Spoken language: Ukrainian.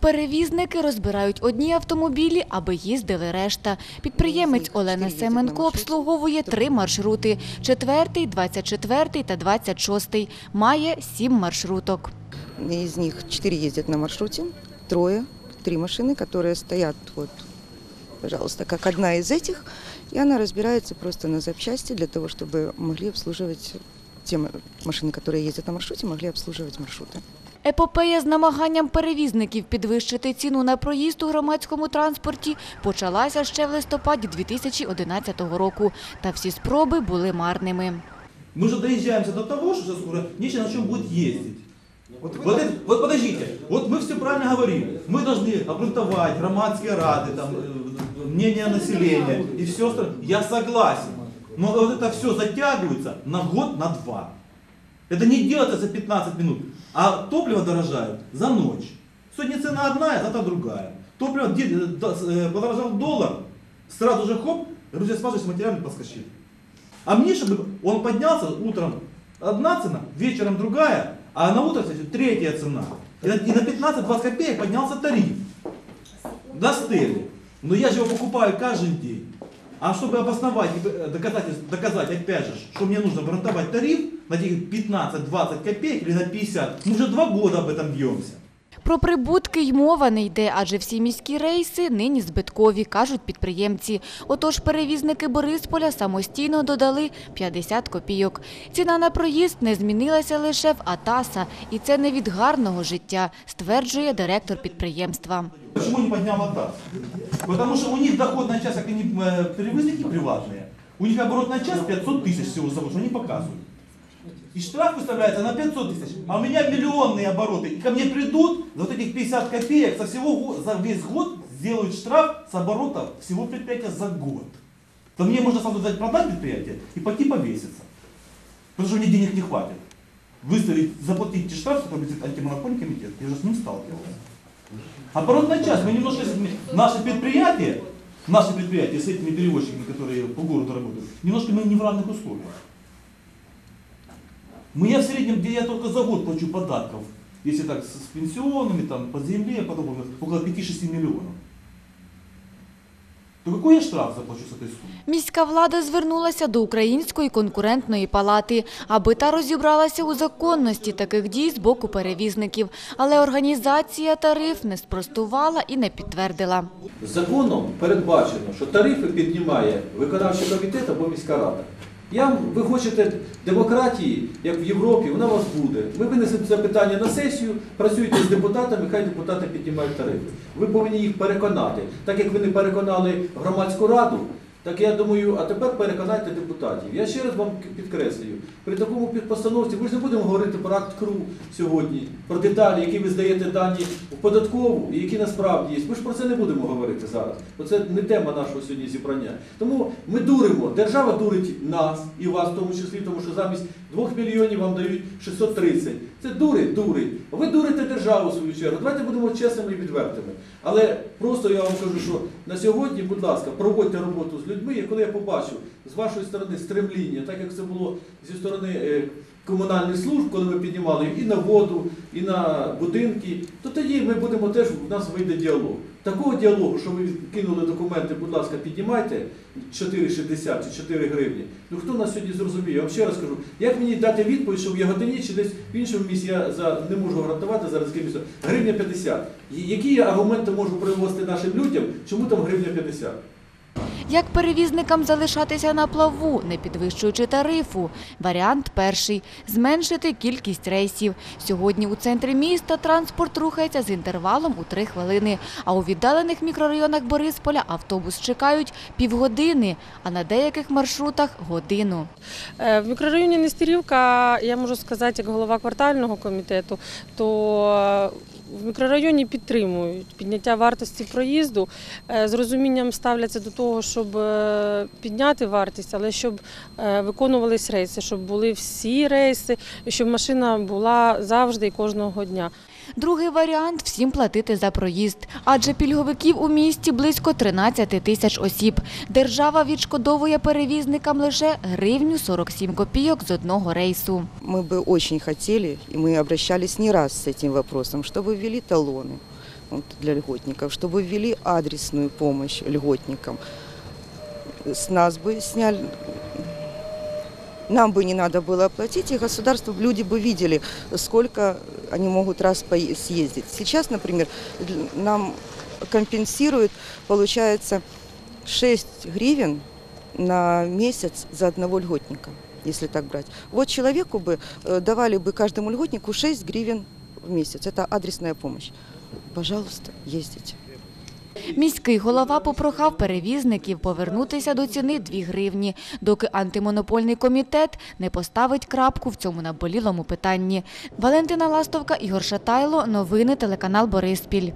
Перевізники розбирають одні автомобілі, аби їздили решта. Підприємець Олена Семенко обслуговує три маршрути – четвертий, двадцять четвертий та двадцять шостий. Має сім маршруток. Из них четыре ездят на маршруте, трое, три машины, которые стоят вот, пожалуйста, как одна из этих, и она разбирается просто на запчасти для того, чтобы могли обслуживать те м- машины, которые ездят на маршруте, могли обслуживать маршруты. Епопея з намаганням перевізників підвищити ціну на проїзд у громадському транспорті почалася ще в листопаді 2011 року. Та всі спроби були марними. Мы же доезжаемся до того, что сейчас уже нечего на чем будет ездить. Вот, вот, это- вот подождите, вот мы все правильно говорим. Мы должны обрунтовать громадские рады, там, э, мнение населения и все остальное. Я согласен. Но вот это все затягивается на год, на два. Это не делается за 15 минут. А топливо дорожает за ночь. Сегодня цена одна, а завтра другая. Топливо э, э, подорожал доллар, сразу же хоп, грузосмазочный материал подскочил. А мне, чтобы он поднялся утром одна цена, вечером другая, а на утро, кстати, третья цена. И на, и на 15-20 копеек поднялся тариф. До стели. Но я же его покупаю каждый день. А чтобы обосновать, э, доказать, доказать опять же, что мне нужно обрантовать тариф на этих 15-20 копеек или на 50, мы уже два года об этом бьемся. Про прибутки й мова не йде, адже всі міські рейси нині збиткові, кажуть підприємці. Отож перевізники Борисполя самостійно додали 50 копійок. Ціна на проїзд не змінилася лише в АТАСа, і це не від гарного життя, стверджує директор підприємства. Почему не поднял АТАС? Потому что у них доходная часть, как они э, перевозники приватные, у них оборотная часть 500 тысяч всего завод, что они показывают. И штраф выставляется на 500 тысяч, а у меня миллионные обороты. И ко мне придут за вот этих 50 копеек со всего, го- за весь год сделают штраф с оборота всего предприятия за год. То мне можно сразу дать продать предприятие и пойти повеситься. Потому что мне денег не хватит. Выставить, заплатить штраф, который будет антимонопольный комитет, я уже с ним сталкивался. Оборотная часть, мы немножко, наши предприятия, наши предприятия с этими перевозчиками, которые по городу работают, немножко мы не в равных условиях. Мы я в среднем, где я только за год плачу податков, если так с, с пенсионными, там, по земле, потом около 5-6 миллионов. То какой я штраф заплачу с этой суммы? Міська влада звернулася до Української конкурентної палати, аби та розібралася у законності таких дій з боку перевізників. Але організація тариф не спростувала і не підтвердила. Законом передбачено, що тарифи піднімає виконавчий комітет або міська рада. Я, ви хочете демократії, як в Європі, вона у вас буде. Ми винесемо це питання на сесію, працюйте з депутатами, хай депутати піднімають тарифи. Ви повинні їх переконати. Так як ви не переконали громадську раду, так я думаю, а тепер переконайте депутатів. Я ще раз вам підкреслюю, при такому підпостановці ми ж не будемо говорити про акт КРУ сьогодні, про деталі, які ви здаєте дані в податкову, і які насправді є. Ми ж про це не будемо говорити зараз. Бо це не тема нашого сьогодні зібрання. Тому ми дуримо, держава дурить нас і вас в тому числі, тому що замість 2 мільйонів вам дають 630. Це дурить, дурить. Ви дурите державу в свою чергу. Давайте будемо чесними і відвертими. Але просто я вам кажу, що на сьогодні, будь ласка, проводьте роботу з людьми. І коли я побачу з вашої сторони стремління, так як це було зі сторони е, комунальних служб, коли ми піднімали і на воду, і на будинки, то тоді ми будемо теж, у нас вийде діалог. Такого діалогу, що ви кинули документи, будь ласка, піднімайте 4,60 чи 4 гривні. Ну хто нас сьогодні зрозуміє? Я вам ще раз кажу, як мені дати відповідь, що в Яготині чи десь в іншому місці я за не можу гарантувати зараз місце, гривня 50. Які я аргументи можу привозити нашим людям, чому там гривня 50? Як перевізникам залишатися на плаву, не підвищуючи тарифу? Варіант перший – зменшити кількість рейсів. Сьогодні у центрі міста транспорт рухається з інтервалом у три хвилини, а у віддалених мікрорайонах Борисполя автобус чекають півгодини, а на деяких маршрутах – годину. Е, В мікрорайоні Нестерівка, я можу сказати, як голова квартального комітету, то в мікрорайоні підтримують підняття вартості проїзду. Е, З розумінням ставляться до того, щоб е, підняти вартість, але щоб е, виконувались рейси, щоб були всі рейси, щоб машина була завжди і кожного дня. Другий варіант – всім платити за проїзд. Адже пільговиків у місті близько 13 тисяч осіб. Держава відшкодовує перевізникам лише гривню 47 копійок з одного рейсу. Мы бы очень хотели, и мы обращались не раз с этим вопросом, чтобы ввели талоны. вот, для льготников, чтобы ввели адресную помощь льготникам. С нас бы сняли, нам бы не надо было оплатить, и государство, люди бы видели, сколько они могут раз пое- съездить. Сейчас, например, дл- нам компенсируют, получается, 6 гривен на месяц за одного льготника, если так брать. Вот человеку бы э, давали бы каждому льготнику 6 гривен в месяц. Это адресная помощь. Пожалуйста, ездите. Міський голова попрохав перевізників повернутися до ціни 2 гривні, доки антимонопольний комітет не поставить крапку в цьому наболілому питанні. Валентина Ластовка, Ігор Шатайло. Новини телеканал Бориспіль.